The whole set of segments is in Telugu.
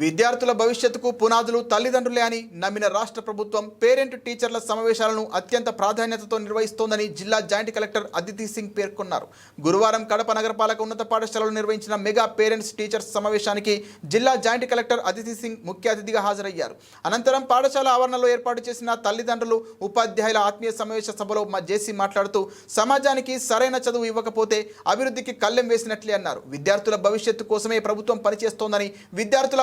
విద్యార్థుల భవిష్యత్తుకు పునాదులు తల్లిదండ్రులే అని నమ్మిన రాష్ట్ర ప్రభుత్వం పేరెంట్ టీచర్ల సమావేశాలను అత్యంత ప్రాధాన్యతతో నిర్వహిస్తోందని జిల్లా జాయింట్ కలెక్టర్ అదితి సింగ్ పేర్కొన్నారు. గురువారం కడప నగరపాలక ఉన్నత పాఠశాలలో నిర్వహించిన మెగా పేరెంట్స్ టీచర్స్ సమావేశానికి జిల్లా జాయింట్ కలెక్టర్ అదితి సింగ్ ముఖ్య అతిథిగా హాజరయ్యారు. అనంతరం పాఠశాల ఆవరణలో ఏర్పాటు చేసిన తల్లిదండ్రులు ఉపాధ్యాయుల ఆత్మీయ సమావేశ సభలో మా జేసీ మాట్లాడుతూ సమాజానికి సరైన చదువు ఇవ్వకపోతే అభివృద్ధికి కళ్ళెం వేసినట్లే అన్నారు. విద్యార్థుల భవిష్యత్తు కోసమే ప్రభుత్వం పనిచేస్తోందని విద్యార్థుల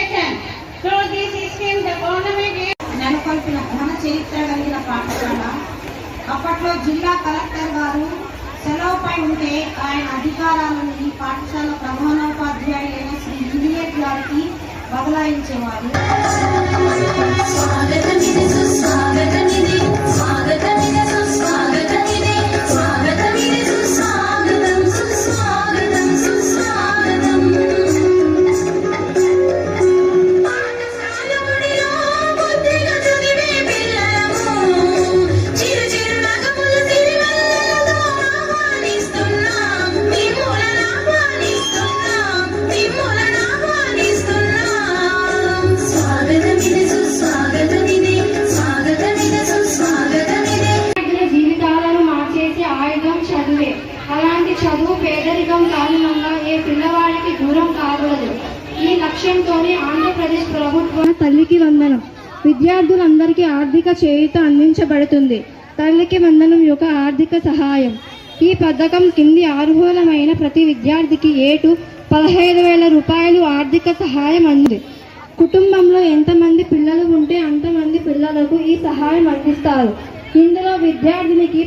అప్పట్లో జిల్లా కలెక్టర్ గారు సెలవుపై ఉంటే ఆయన అధికారాలను ఈ పాఠశాల ప్రధానోపాధ్యాయులైన శ్రీ జూలియట్ గారికి బదలాయించేవారు. తల్లికి వందనం. విద్యార్థులందరికీ ఆర్థిక చేయూత అందించబడుతుంది. తల్లికి వందనం యొక్క ఆర్థిక సహాయం. ఈ పథకం కింది అర్హులమైన ప్రతి విద్యార్థికి ఏటు పదహైదు వేల రూపాయలు ఆర్థిక సహాయం అంది. కుటుంబంలో ఎంతమంది పిల్లలు ఉంటే అంతమంది పిల్లలకు ఈ సహాయం అందిస్తారు. ఇందులో విద్యార్థినికి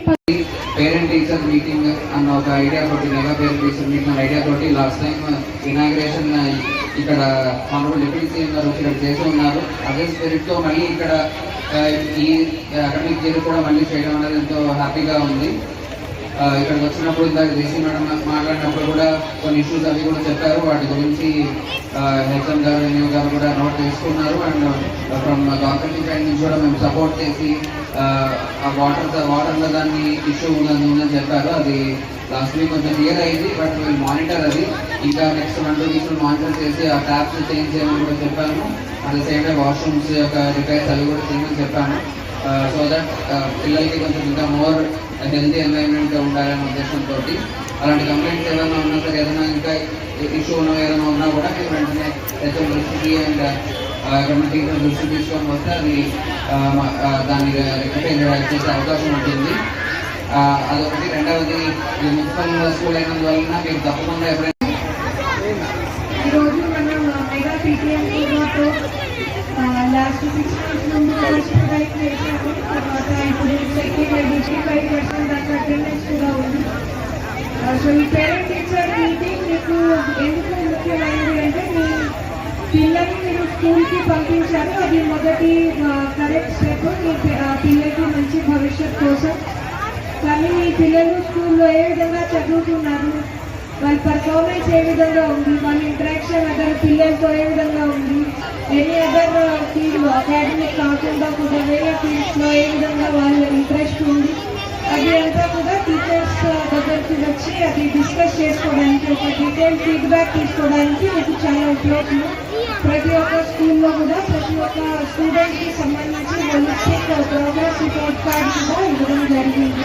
పేరెంట్ టీచర్ మీటింగ్ అన్న ఒక ఐడియా తోటి mega parent teacher meeting idea తోటి లాస్ట్ టైం ఇనాగ్రేషన్ ఇక్కడ మనకు డిప్యూటీ ఉన్నారు ఇక్కడ చేసి ఉన్నారు. అదే స్పిరిట్తో మళ్ళీ ఇక్కడ ఈ అకాడమిక్ ఇయర్ కూడా మళ్ళీ చేయడం అనేది ఎంతో హ్యాపీగా ఉంది. ఇక్కడికి వచ్చినప్పుడు ఇందాక జేసీ మేడం మాట్లాడినప్పుడు కూడా కొన్ని ఇష్యూస్ అవి కూడా చెప్పారు. వాటి గురించి హెచ్ఎం గారు ఎన్యూ గారు కూడా నోట్ చేసుకున్నారు అండ్ ఫ్రమ్ గవర్నమెంట్ సైడ్ నుంచి కూడా మేము సపోర్ట్ చేసి ఆ, వాటర్ వాటర్లో దాన్ని ఇష్యూ ఉన్నది ఉందని చెప్పారు. అది లాస్ట్ వీక్ కొంచెం క్లియర్ అయింది బట్ మేము మానిటర్ అది. ఇంకా next one two weeks monitor చేసి ఆ ట్యాప్స్ చేంజ్ చేయమని కూడా చెప్పాను at the same time washrooms యొక్క రిపేర్స్ అవి కూడా చేయమని చెప్పాను సో దట్ పిల్లలకి కొంచెం ఇంకా మోర్ హెల్తీ ఎన్వైరన్మెంట్గా ఉండాలనే ఉద్దేశంతో అలాంటి కంప్లైంట్స్ ఏమైనా ఉన్నా సరే ఏదైనా ఇంకా ఇష్యూ ఉన్న ఏదైనా ఉన్నా కూడా మీరు వెంటనే హెచ్ఎం దృష్టికి అండ్ గవర్నమెంట్ దృష్టి తీసుకొని వస్తే అది దాన్ని రెక్టిఫై చేసే అవకాశం ఉంటుంది. అదొకటి. రెండవది ఇది మున్సిపల్ స్కూల్ అయినందువలన మీరు తప్పకుండా ఎప్పుడైనా ఈరోజు మనం మెగా పీటీఎం ప్రోగ్రామ్తో లాస్ట్ సిక్స్ మంత్స్ ముందు ఫస్ట్ బైక్ వేసాము తర్వాత ఇప్పుడు సెకండ్ ఎయిటీ ఫైవ్ పర్సెంట్ దాకా అటెండెన్స్ కూడా ఉంది సో ఈ పేరెంట్ టీచర్ మీటింగ్ మీకు ఎందుకు ముఖ్యమైనది అంటే మీ పిల్లల్ని మీరు స్కూల్కి పంపించారు అది మొదటి కరెక్ట్ స్టెప్ మీ పి- పిల్లలకి మంచి భవిష్యత్ కోసం కానీ మీ పిల్లలు స్కూల్లో ఏ విధంగా చదువుతున్నారు వాళ్ళ పర్ఫార్మెన్స్ ఏ విధంగా ఉంది వాళ్ళ ఇంటరాక్షన్ అదర్ పిల్లలతో ఏ విధంగా ఉంది ఎనీ అదర్ ఫీల్డ్ అకాడమిక్ కాకుండా కూడా వేరే ఫీల్డ్స్లో ఏ విధంగా వాళ్ళ ఇంట్రెస్ట్ ఉంది అది అంతా కూడా టీచర్స్ uh, దగ్గరికి వచ్చి అది డిస్కస్ చేసుకోవడానికి ఒక డీటెయిల్ ఫీడ్బ్యాక్ తీసుకోవడానికి మీకు చాలా ఉపయోగం. ప్రతి ఒక్క స్కూల్లో కూడా ప్రతి ఒక్క స్టూడెంట్కి సంబంధించి హోలిస్టిక్ ప్రోగ్రెస్ రిపోర్ట్ కార్డ్ కూడా ఇవ్వడం జరిగింది.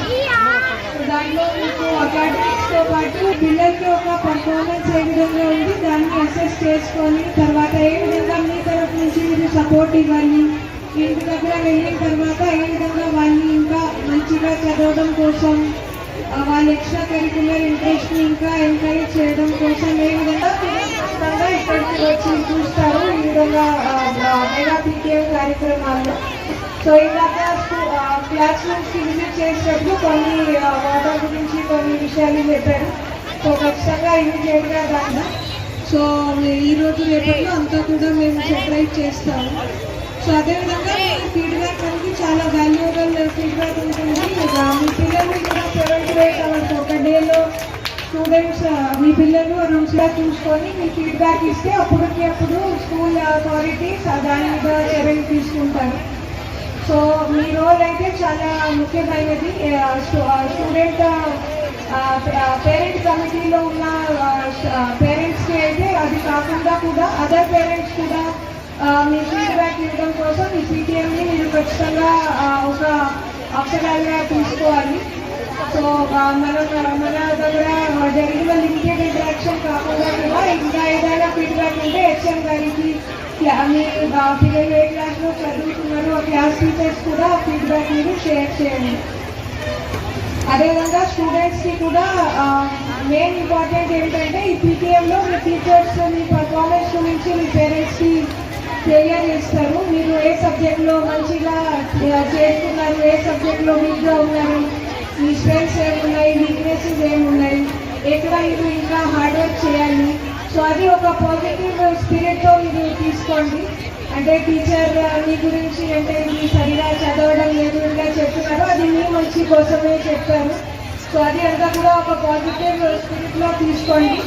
దాంట్లో మీకు అకాడమిక్స్తో పాటు పిల్లలకి ఒక పర్ఫార్మెన్స్ ఏ విధంగా ఉంది దాన్ని అసెస్ చేసుకొని తర్వాత ఏ విధంగా మీ తరఫు నుంచి మీరు సపోర్ట్ ఇవ్వాలి? ఇంటి దగ్గర వెళ్ళిన తర్వాత ఏ విధంగా వాళ్ళని ఇంకా మంచిగా చదవడం కోసం వాళ్ళ ఎక్స్ట్రా కరికులర్ ఇంట్రెస్ట్ని ఇంకా ఎంకరేజ్ చేయడం కోసం ఏ విధంగా ఖచ్చితంగా ఇక్కడికి వచ్చి చూస్తారు? ఈ విధంగా మెగా పీటీఎం కార్యక్రమాల్లో. సో ఇందాక క్లాస్ రూమ్స్కి విజిట్ చేసేటప్పుడు కొన్ని వాటర్ గురించి కొన్ని విషయాలు చెప్పారు. సో ఖచ్చితంగా ఇమీడియట్గా దాన్ని సో ఈరోజు రేపట్లో అంతా కూడా మేము సెపరేట్ చేస్తాము. సో అదేవిధంగా ఫీడ్బ్యాక్ అనేది చాలా వాల్యుయబుల్ ఫీడ్బ్యాక్ ఉంటుంది. మీ పిల్లలు కూడా సెవెంత్ ఎయిట్ అవర్స్ ఒక డేలో స్టూడెంట్స్ మీ పిల్లలు రూమ్స్లో చూసుకొని మీ ఫీడ్బ్యాక్ ఇస్తే అప్పటికి అప్పుడు స్కూల్ అథారిటీస్ దాని మీద చర్యలు తీసుకుంటారు. సో మీ రోల్ అయితే చాలా ముఖ్యమైనది. స్టూడెంట్ పేరెంట్ కమిటీలో ఉన్న పేరెంట్స్కి అయితే అది కాకుండా కూడా అదర్ పేరెంట్స్ కూడా మీ ఫీడ్బ్యాక్ ఇవ్వడం కోసం ఈ పీటీఎంని మీరు ఖచ్చితంగా ఒక అక్షరాలుగా తీసుకోవాలి. సో మన మన దగ్గర జరిగిన లిమిటెడ్ ఇంటరాక్షన్ కాకుండా కూడా ఇంకా ఏదైనా ఫీడ్బ్యాక్ ఉంటే హెచ్ఎం గారికి మీ ఆ, పిల్లలు క్లాస్లో చదువుతున్నారు ఆ క్లాస్ టీచర్స్ కూడా ఫీడ్బ్యాక్ మీరు షేర్ చేయండి. అదేవిధంగా స్టూడెంట్స్కి కూడా మెయిన్ ఇంపార్టెంట్ ఏంటంటే ఈ పీటీఎంలో మీ టీచర్స్ మీ పర్ఫార్మెన్స్ గురించి మీ పేరెంట్స్కి క్లియర్ చేస్తారు మీరు ఏ సబ్జెక్ట్లో మంచిగా చేస్తున్నారు ఏ సబ్జెక్ట్లో వీక్గా ఉన్నారు మీ స్ట్రెంగ్స్ ఏమున్నాయి వీక్నెసెస్ ఏమున్నాయి ఎక్కడ మీరు ఇంకా హార్డ్ వర్క్ చేయాలి సో అది ఒక పాజిటివ్ స్పిరిట్తో మీరు తీసుకోండి. అంటే టీచర్ మీ గురించి అంటే మీ సరిగా చదవడం లేదు ఇంకా చెప్తున్నారు. అది మీ మంచి కోసమే చెప్పారు సో అది అంతా కూడా ఒక పాజిటివ్ స్పిరిట్లో తీసుకోండి.